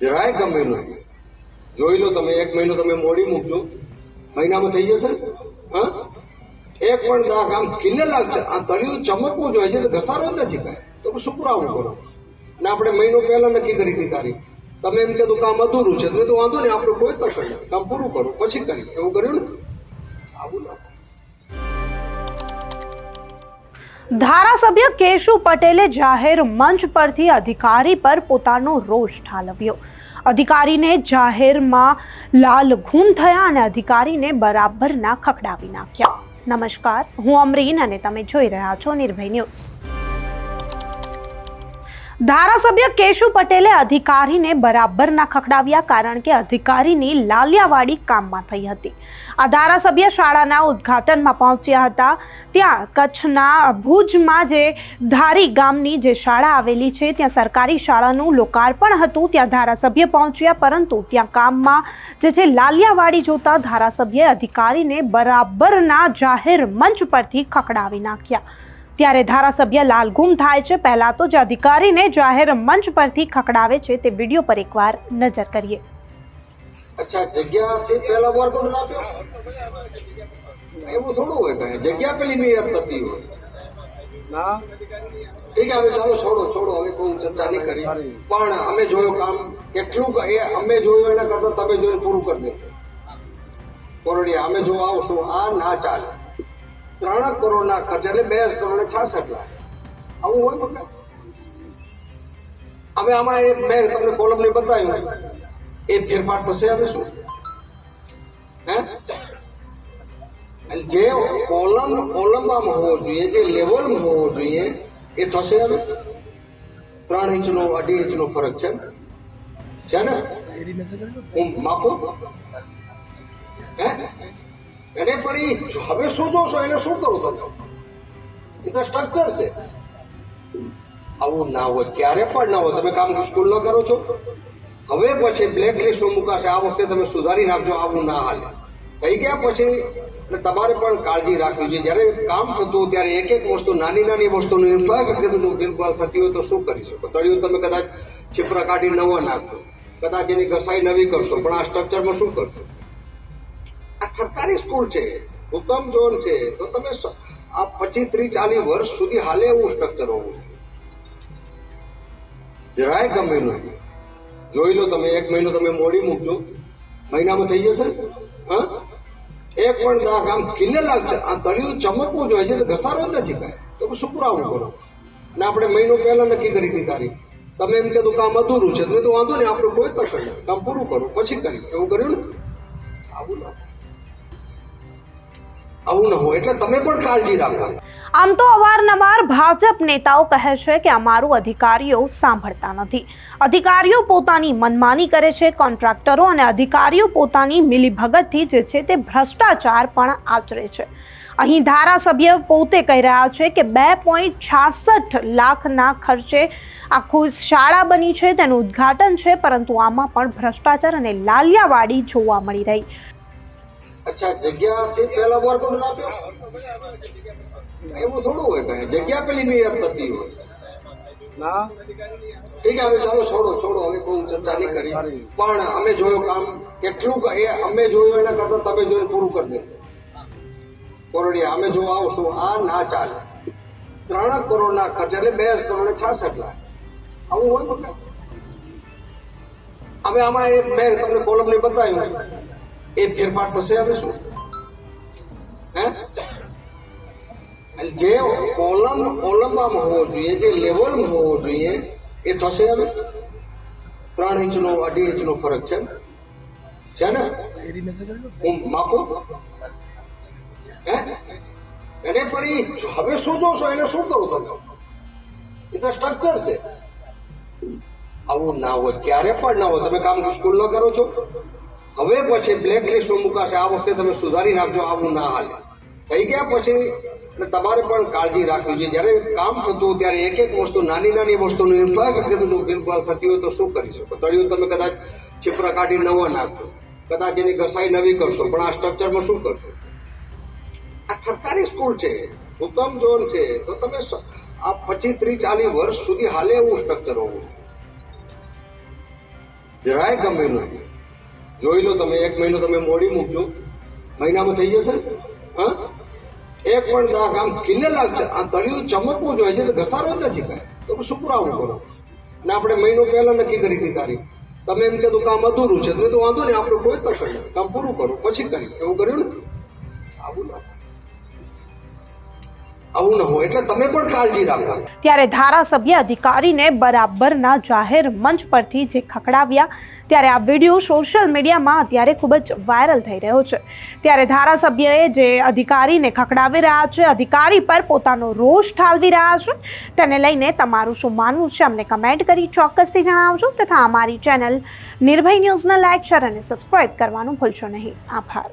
જરાય ગમે નહીં. જોઈ લો તમે, એક મહિનો તમે મોડી મૂકજો. મહિનામાં થઈ જશે? હા? એક પણ દાખ આમ કિલ્લે છે. આ તળિયું ચમકવું જોઈએ છે, તો ઘસારો જ નથી કાંઈ. તો શું પુરાવું કરો? અને આપણે મહિનો પહેલા નક્કી કરી હતી તારીખ. તમે એમ કીધું કામ અધૂરું છે. તો મેં તો વાંધો નહીં, આપણે કોઈ તક નહીં. કામ પૂરું કરો. પછી કરી. એવું કર્યું ને? આવું ના ધારાસભ્ય કેશુ પટેલે જાહેર મંચ પરથી અધિકારી પર પોતાનો રોષ ઠાલવ્યો. અધિકારીને જાહેરમાં લાલ ઘૂમ થયા અને અધિકારીને બરાબરના ખખડાવી નાખ્યા. નમસ્કાર, હું અમરીન અને તમે જોઈ રહ્યા છો નિર્ભય ન્યૂઝ. ધારાસભ્ય કેશુ પટેલે અધિકારીને બરાબરના ખખડાવ્યા કારણ કે અધિકારીની લાલિયાવાડી કામમાં થઈ હતી. આ ધારાસભ્ય શાળાના ઉદ્ઘાટનમાં પહોંચ્યા હતા. ત્યાં કચ્છના ભુજમાં જે ધારી ગામની જે શાળા આવેલી છે, ત્યાં સરકારી શાળાનું લોકાર્પણ હતું. ત્યાં ધારાસભ્ય પહોંચ્યા, પરંતુ ત્યાં કામમાં જે છે, લાલિયાવાડી જોતા ધારાસભ્ય અધિકારીને બરાબરના જાહેર મંચ પરથી ખખડાવી નાખ્યા. ત્યારે ધારાસભ્ય લાલઘુમ થાય છે. પહેલા તો જે અધિકારીને જાહેર મંચ પરથી ખકડાવે છે. તે વીડિયો પર એકવાર નજર કરીએ. અચ્છા જગ્યાથી પહેલા વાર પણ એવું થોડું હોય કઈ. જગ્યા પેલી નિયત થતી હોય. ના. ઠીક હવે ચાલો છોડો છોડો. હવે બહુ ચર્ચા નહીં કરી. પણ અમે જોયું કામ કેટલું એ અમે જોયું એના કરતા તમે જોઈને પૂરું કરી દે કોરોડિયા અમે જો આવશું આ ના ચાલે. ત્રણ કરોડના ખર્ચ એટલે બે કરોડ છાસઠ લાખ. આવું હોય બકા? હવે આમાં એક મેં તમને કોલમ ને બતાવ્યું. એ ફેરફાર થશે હવે શું? હે? જે કોલમ કોલમમાં હોવો જોઈએ, જે લેવલમાં હોવો જોઈએ, એ થશે હવે. ત્રણ ઇંચનો, અઢી ઇંચનો ફરક છે? છે ને? હું માપું? હે? એને ઈ હવે શું જોશો? એને શું કરું તમે? એ તો સ્ટ્રક્ચર છે. આવું ના હોય, ક્યારે પણ ના હોય. તમે કામ સ્કૂલ ન કરો છો. હવે પછી બ્લેક લિસ્ટમાં મુકાશે. આ વખતે તમે સુધારી નાખજો, આવું ના હાલે. થઈ ગયા પછી, એટલે તમારે પણ કાળજી રાખવી જોઈએ. જ્યારે કામ થતું ત્યારે એક એક વસ્તુ, નાની નાની વસ્તુનું ઇન્ફ્રાસ્ટ્રક્ચર જો બિલકુલ થતી હોય તો શું કરી શકો? તળિયું તમે કદાચ છીપરા કાઢી નવો નાખશો. કદાચ એની ઘસાઈ નવી કરશો, પણ આ સ્ટ્રક્ચરમાં શું કરશો? આ સરકારી સ્કૂલ છે. હુકમ ઝોન છે. તો તમે આ પચીસ ત્રીસ ચાલીસ વર્ષ સુધી હાલે એવું સ્ટ્રક્ચર હોવું જરાય ગમે નહીં. જોઈ લો તમે, એક મહિનો તમે મોડી મૂકજો. મહિનામાં થઈ જશે? હા? એક પણ દાખ આમ કિલ્લે લાગશે આ તળિયું ચમકવું જોઈએ છે તો ઘસારો જ નથી કાંઈ. તો શું પુરાવું કરો? અને આપણે મહિનો પહેલા નક્કી કરી હતી તારીખ. તમે એમ કીધું કામ અધૂરું છે. તો તો વાંધો નહીં, આપણે કોઈ તક કામ પૂરું કરો. પછી કરી એવું કર્યું ને? આવું ના આવું ન હોય. એટલે તમે પણ કાળજી રાખો. આમ તો અવારનવાર ભાજપ નેતાઓ કહે છે કે અમારું અધિકારીઓ સાંભળતા નથી. અધિકારીઓ પોતાની મનમાની કરે છે, કોન્ટ્રાક્ટરો અને અધિકારીઓ પોતાની મિલીભગતથી જે છે તે ભ્રષ્ટાચાર પણ આચરે છે. અહીં ધારાસભ્ય પોતે કહી રહ્યા છે કે બે પોઈન્ટ છાસઠ લાખના ખર્ચે આખું શાળા બની છે, તેનું ઉદ્ઘાટન છે, પરંતુ આમાં પણ ભ્રષ્ટાચાર અને લાલિયાવાડી જોવા મળી રહી. અચ્છા જગ્યાથી પહેલા વાર ના આપ્યો એવું થોડું હોય કઈ. જગ્યા પેલી મેયર થતી હોય. ના. ઠીક હવે ચાલો છોડો છોડો. હવે બહુ ચર્ચા નહીં કરી. પણ અમે જોયું કામ કેટલું એ અમે જોયું એના કરતા તમે જોયું પૂરું કરી દે. કોરોડિયા અમે જો આવશું આ ના ચાલે. ત્રણ કરોડના ખર્ચ એટલે બે કરોડ ને છાસઠ લાખ. આવું હોય અમે આમાં એક મેં તમને કોલમ ને બતાવ્યું. એ ફેરફાર થશે હવે શું? હે? જે કોલમ કોલમમાં હોવો જોઈએ, જે લેવલમાં હોવો જોઈએ, એ થશે હવે. ત્રણ ઇંચનો, અઢી ઇંચનો ફરક છે? છે ને? હું માપું? હે? એને પણ હવે શું જોશો? એને શું કરું તમે? એ તો સ્ટ્રક્ચર છે. આવું ના હોય, ક્યારે પણ ના હોય. તમે કામ સ્કૂલ ન કરો છો? હવે પછી બ્લેક લિસ્ટમાં મુકાશે. આ વખતે તમે સુધારી નાખજો આવું ના હાલે. થઈ ગયા પછી તમારે પણ કાળજી રાખવી જોઈએ. જ્યારે કામ થતું ત્યારે એક એક વસ્તુ, નાની નાની વસ્તુનું ઇન્ફ્રાસ્ટ્રક્ચર જો બિલકુલ થતી હોય તો શું કરી શકો? તળિયું તમે કદાચ છીપરા કાઢી નવો નાખશો. કદાચ એની ઘસાઈ નવી કરશો. પણ આ સ્ટ્રક્ચરમાં શું કરશો? આ સરકારી સ્કૂલ છે. હુકમ ઝોન છે. તો તમે આ પચીસ, ત્રીસ, ચાલીસ વર્ષ સુધી હાલે એવું સ્ટ્રક્ચર હોવું. જરાય ગમે નથી જોઈ લો તમે, એક મહિનો તમે મોડી મૂકજો. મહિનામાં થઈ જશે? હા? એક પણ દાખ આમ કિલ્લેલા આ તળિયું ચમકવું જોઈએ છે, ઘસારો જ નથી કાંઈ. તો શું પુરાવું કરો? ને આપણે મહિનો પહેલાં નક્કી કરી હતી તારીખ. તમે એમ કીધું કામ અધૂરું છે. તો મેં વાંધો નહીં, આપણે કોઈ તક નથી. કામ પૂરું કરો. પછી કરી. એવું કર્યું ને? આવું ના આવું ન હોય. એટલે તમે પણ કાળજી રાખો. ત્યારે ધારાસભ્ય અધિકારીને બરાબરના જાહેર મંચ પરથી જે ખખડાવ્યા, ત્યારે આ વીડિયો સોશિયલ મીડિયામાં અત્યારે ખૂબ જ વાયરલ થઈ રહ્યો છે. ત્યારે ધારાસભ્યએ જે અધિકારીને ખખડાવી રહ્યા છે, અધિકારી પર પોતાનો રોષ ઠાલવી રહ્યા છે. તેને લઈને તમારું શું માનવું છે, અમને કમેન્ટ કરી ચોક્કસથી જણાવજો. તથા અમારી ચેનલ નિર્ભય ન્યૂઝને લાઇક, શેર અને સબસ્ક્રાઇબ કરવાનું ભૂલશો નહીં. આભાર.